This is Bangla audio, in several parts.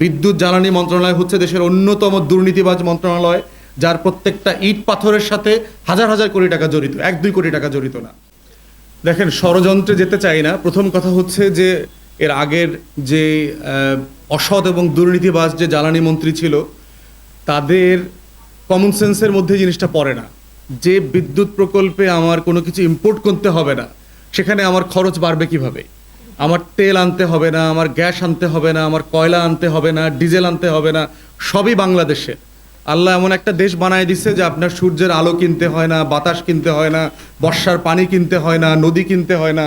বিদ্যুৎ জ্বালানি মন্ত্রণালয় হচ্ছে দেশের অন্যতম দুর্নীতিবাজ মন্ত্রণালয়, যার প্রত্যেকটা ইট পাথরের সাথে হাজার হাজার কোটি টাকা জড়িত, এক দুই কোটি টাকা জড়িত না। দেখেন, ষড়যন্ত্রে যেতে চাই না। প্রথম কথা হচ্ছে যে, এর আগের যে অসৎ এবং দুর্নীতিবাজ যে জ্বালানি মন্ত্রী ছিল, তাদের কমন সেন্সের মধ্যে জিনিসটা পড়ে না। যে বিদ্যুৎ প্রকল্পে আমার কোনো কিছু ইম্পোর্ট করতে হবে না, সেখানে আমার খরচ বাড়বে কীভাবে? আমার তেল আনতে হবে না আমার গ্যাস আনতে হবে না আমার কয়লা আনতে হবে না ডিজেল আনতে হবে না সবই বাংলাদেশের। আল্লাহ এমন একটা দেশ বানায় দিছে যে আপনার সূর্যের আলো কিনতে হয় না বাতাস কিনতে হয় না বর্ষার পানি কিনতে হয় না নদী কিনতে হয় না.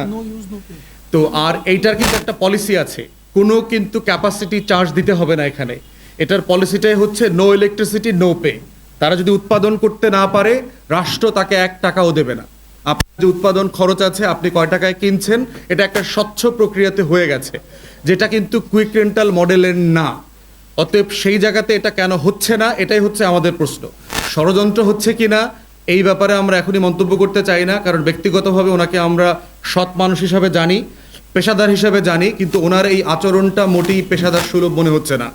তো আর এইটার কিন্তু একটা পলিসি আছে। কোনো কিন্তু ক্যাপাসিটি চার্জ দিতে হবে না এখানে। এটার পলিসিটাই হচ্ছে নো ইলেকট্রিসিটি নো পে তারা যদি উৎপাদন করতে না পারে রাষ্ট্র তাকে এক টাকাও দেবে না। আপনার যে উৎপাদন খরচ আছে, আপনি কয় টাকায় কিনছেন, এটা একটা স্বচ্ছ প্রক্রিয়াতে হয়ে গেছে। যেটা কিন্তু কুইক রেন্টাল মডেলের না। অতএব সেই জায়গাতে এটা কেন হচ্ছে না, এটাই হচ্ছে আমাদের প্রশ্ন। ষড়যন্ত্র হচ্ছে কি না এই ব্যাপারে আমরা এখনই মন্তব্য করতে চাই না, কারণ ব্যক্তিগতভাবে ওনাকে আমরা সৎ মানুষ হিসাবে জানি, পেশাদার হিসাবে জানি, কিন্তু ওনার এই আচরণটা মোটেই পেশাদার সুলভ মনে হচ্ছে না।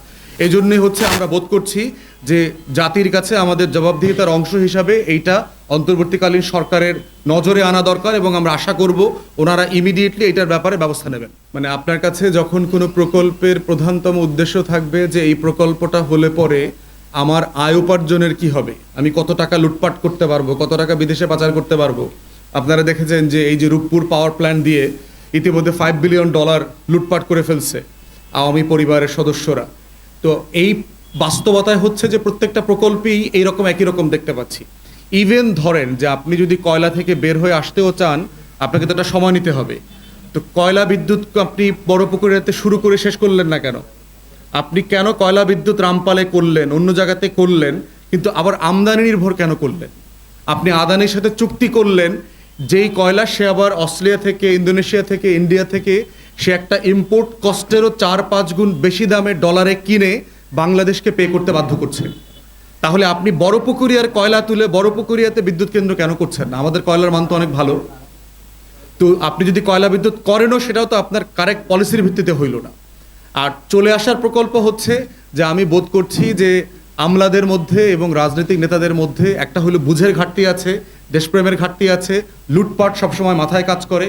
এই জন্যই হচ্ছে আমরা বোধ করছি যে জাতির কাছে আমাদের জবাবদিহিতার অংশ হিসাবে এইটা অন্তর্বর্তীকালীন সরকারের নজরে আনা দরকার এবং আমরা আশা করব ওনারা ইমিডিয়েটলি এটার ব্যাপারে ব্যবস্থা নেবেন। মানে আপনার কাছে যখন কোনো প্রকল্পের প্রধানতম উদ্দেশ্য থাকবে যে এই প্রকল্পটা হলে পরে আমার আয় উপার্জনের কি হবে, আমি কত টাকা লুটপাট করতে পারব, কত টাকা বিদেশে পাচার করতে পারব, আপনারা দেখেছেন যে এই যে রূপপুর পাওয়ার প্ল্যান্ট দিয়ে ইতিমধ্যে ফাইভ বিলিয়ন ডলার লুটপাট করে ফেলছে আওয়ামী পরিবারের সদস্যরা। তো এই বাস্তবতায় হচ্ছে যে প্রত্যেকটা প্রকল্পেই এইরকম একই রকম দেখতে পাচ্ছি। ইভেন ধরেন যে আপনি যদি কয়লা থেকে বের হয়ে আসতেও চান, আপনাকে তো একটা সময় নিতে হবে। তো কয়লা বিদ্যুৎ আপনি বড় পুকুরেতে শুরু করে শেষ করলেন না কেন? আপনি কেন কয়লা বিদ্যুৎ রামপালে করলেন, অন্য জায়গাতে করলেন, কিন্তু আবার আমদানি নির্ভর কেন করলেন? আপনি আদানির সাথে চুক্তি করলেন, যেই কয়লা সে আবার অস্ট্রেলিয়া থেকে, ইন্দোনেশিয়া থেকে, ইন্ডিয়া থেকে, সে একটা ইম্পোর্ট কস্টেরও চার পাঁচ গুণ বেশি দামে ডলারে কিনে বাংলাদেশকে পে করতে বাধ্য করছে। তাহলে আপনি বড় পুকুরিয়ার কয়লা তুলে বড় পুকুরিয়াতে বিদ্যুৎ কেন্দ্র কেন করছেন? না আমাদের কয়লার মান তো অনেক ভালো। তো আপনি যদি কয়লা বিদ্যুৎ করেনও, সেটাও তো আপনার কারেক্ট পলিসির ভিত্তিতে হইল না। আর চলে আসার প্রকল্প হচ্ছে যে আমি বোধ করছি যে আমলাদের মধ্যে এবং রাজনৈতিক নেতাদের মধ্যে একটা হলো বুঝের ঘাটতি আছে, দেশপ্রেমের ঘাটতি আছে, লুটপাট সবসময় মাথায় কাজ করে।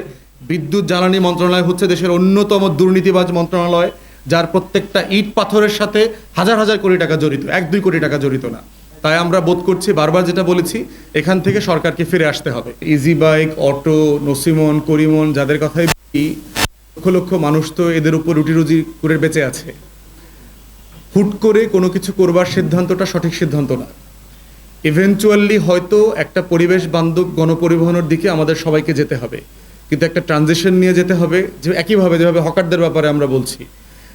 বিদ্যুৎ জ্বালানি মন্ত্রণালয় হচ্ছে দেশের অন্যতম দুর্নীতিবাজ মন্ত্রণালয়। যার প্রত্যেকটা ইট পাথরের সাথে হাজার হাজার কোটি টাকা জড়িত, এক দুই কোটি টাকা জড়িত না। তাই আমরা বোধ করছি, বারবার যেটা বলেছি, এখান থেকে সরকারকে ফিরে আসতে হবে। ইজি বাইক অটো নসিমন করিমন যাদের কথাই লক্ষ লক্ষ মানুষ তো এদের উপর রুটি রুজি করে বেঁচে আছে। হুট করে কোনো কিছু করবার সিদ্ধান্তটা সঠিক সিদ্ধান্ত না। ইভেনচুয়ালি হয়তো একটা পরিবেশ বান্ধব গণপরিবহনের দিকে আমাদের সবাইকে যেতে হবে। কিন্তু একটা ট্রানজিশন নিয়ে যেতে হবে, যে একইভাবে যেভাবে হকারদের ব্যাপারে আমরা বলছি।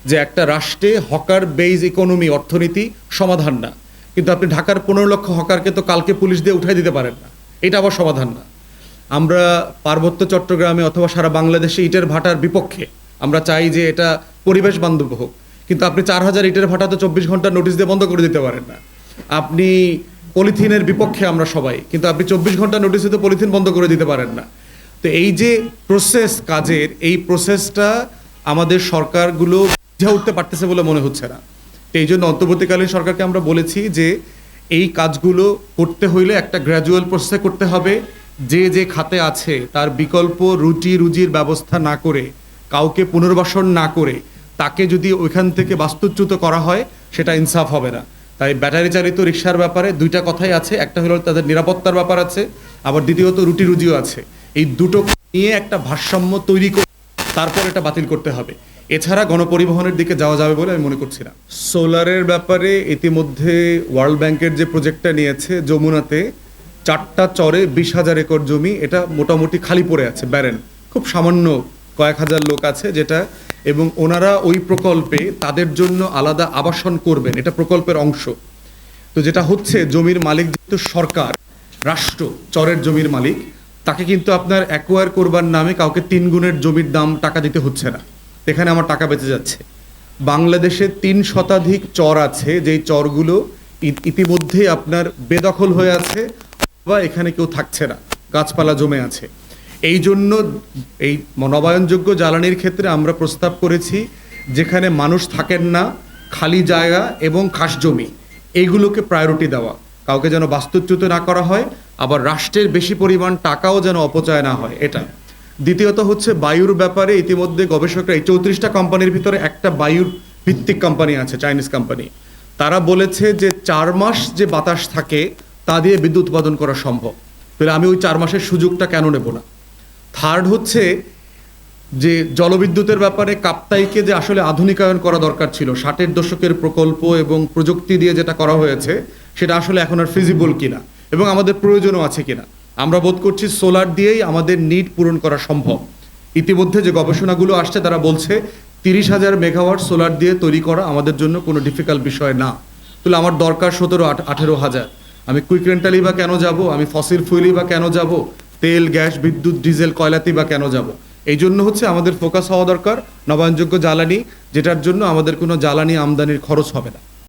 যে একটা রাষ্ট্রে হকার বেইজ ইকোনমি অর্থনীতি সমাধান না। কিন্তু আপনি ঢাকার পনেরো লক্ষ হকারকে তো কালকে পুলিশ দিয়ে উঠাই দিতে পারেন না। এটা আবার সমাধান না। আমরা পার্বত্য চট্টগ্রামে অথবা সারা বাংলাদেশে ইটের ভাটার বিপক্ষে আমরা চাই যে এটা পরিবেশ বান্ধব হোক। কিন্তু আপনি চার হাজার ইটের ভাটা তো চব্বিশ ঘণ্টা নোটিশ দিয়ে বন্ধ করে দিতে পারেন না। আপনি পলিথিনের বিপক্ষে আমরা সবাই, কিন্তু আপনি চব্বিশ ঘণ্টা নোটিশে তো পলিথিন বন্ধ করে দিতে পারেন না। তো এই যে প্রসেস কাজের, এই প্রসেসটা আমাদের সরকারগুলো বুঝে উঠতে পারতেছে বলে মনে হচ্ছে না। এই জন্য অন্তর্বর্তীকালীন সরকারকে আমরা বলেছি যে, এই কাজগুলো করতে হইলে একটা গ্র্যাজুয়াল প্রসেসে করতে হবে। যে যে খাতে আছে, তার বিকল্প রুটি রুজির ব্যবস্থা না করে, কাউকে পুনর্বাসন না করে, তাকে যদি ওইখান থেকে বাস্তুচ্যুত করা হয়, সেটা ইনসাফ হবে না। তাই ব্যাটারি চালিত রিক্সার ব্যাপারে দুইটা কথাই আছে। একটা হলো তাদের নিরাপত্তার ব্যাপার আছে, আবার দ্বিতীয়ত রুটি রুজিও আছে। এই দুটো নিয়ে একটা ভারসাম্য তৈরি করে, তারপর এটা বাতিল করতে হবে। এছাড়া গণপরিবহনের দিকে যাওয়া যাবে বলে আমি মনে করছি না। সোলারের ব্যাপারে ইতিমধ্যে ওয়ার্ল্ড ব্যাংকের যে প্রজেক্টটা নিয়েছে যমুনাতে, চারটা চরে বিশ হাজার একর জমি, এটা মোটামুটি খালি পড়ে আছে, ব্যারেন। খুব সামান্য কয়েক হাজার লোক আছে যেটা, এবং ওনারা ওই প্রকল্পে তাদের জন্য আলাদা আবাসন করবেন, এটা প্রকল্পের অংশ। তো যেটা হচ্ছে, জমির মালিক যেহেতু সরকার, রাষ্ট্র, চরের জমির মালিক, তাকে কিন্তু আপনার অ্যাকোয়ার করবার নামে কাউকে তিন গুণের জমির দাম টাকা দিতে হচ্ছে না। এখানে আমার টাকা বেঁচে যাচ্ছে। বাংলাদেশে তিন শতাধিক চর আছে, যেই চরগুলো ই- ইতিমধ্যেই আপনার বেদখল হয়ে আছে বা এখানে কেউ থাকছে না, গাছপালা জমে আছে। এই জন্য এই নবায়নযোগ্য জ্বালানির ক্ষেত্রে আমরা প্রস্তাব করেছি যেখানে মানুষ থাকেন না, খালি জায়গা এবং খাস জমি এইগুলোকে প্রায়োরিটি দেওয়া। কাউকে যেন বাস্তুচ্যুত না করা হয়, আবার রাষ্ট্রের বেশি পরিমাণ টাকাও যেন অপচয় না হয়, এটা। দ্বিতীয়ত হচ্ছে বায়ুর ব্যাপারে ইতিমধ্যে গবেষকরা এই চৌত্রিশটা কোম্পানির ভিতরে একটা বায়ুর ভিত্তিক কোম্পানি আছে, চাইনিজ কোম্পানি। তারা বলেছে যে চার মাস যে বাতাস থাকে, তা দিয়ে বিদ্যুৎ উৎপাদন করা সম্ভব। তাহলে আমি ওই চার মাসের সুযোগটা কেন নেব না? থার্ড হচ্ছে যে জলবিদ্যুতের ব্যাপারে কাপ্তাইকে যে আসলে আধুনিকায়ন করা দরকার ছিল, ষাটের দশকের প্রকল্প এবং প্রযুক্তি দিয়ে যেটা করা হয়েছে, সেটা আসলে এখন আর ফিজিবল কিনা, এবং আমাদের প্রয়োজনও আছে কিনা। আমরা বোধ করছি সোলার দিয়েই আমাদের নিট পূরণ করা সম্ভব। ইতিমধ্যে যে গবেষণাগুলো আসছে, তারা বলছে তিরিশ হাজার মেগাওয়াট সোলার দিয়ে তৈরি করা আমাদের জন্য কোনো ডিফিকাল্ট বিষয় না। তাহলে আমার দরকার সতেরো আট আঠেরো হাজার। আমি কুইক রেন্টালি বা কেন যাব? আমি ফসিল ফুয়েলি বা কেন যাব? তেল, গ্যাস, বিদ্যুৎ ডিজেল কয়লাতেই বা কেন যাব? এই জন্য হচ্ছে আমাদের ফোকাস হওয়া দরকার। নবায়নযোগ্য জ্বালানি, যেটার জন্য আমাদের কোনো জ্বালানি আমদানির খরচ হবে না।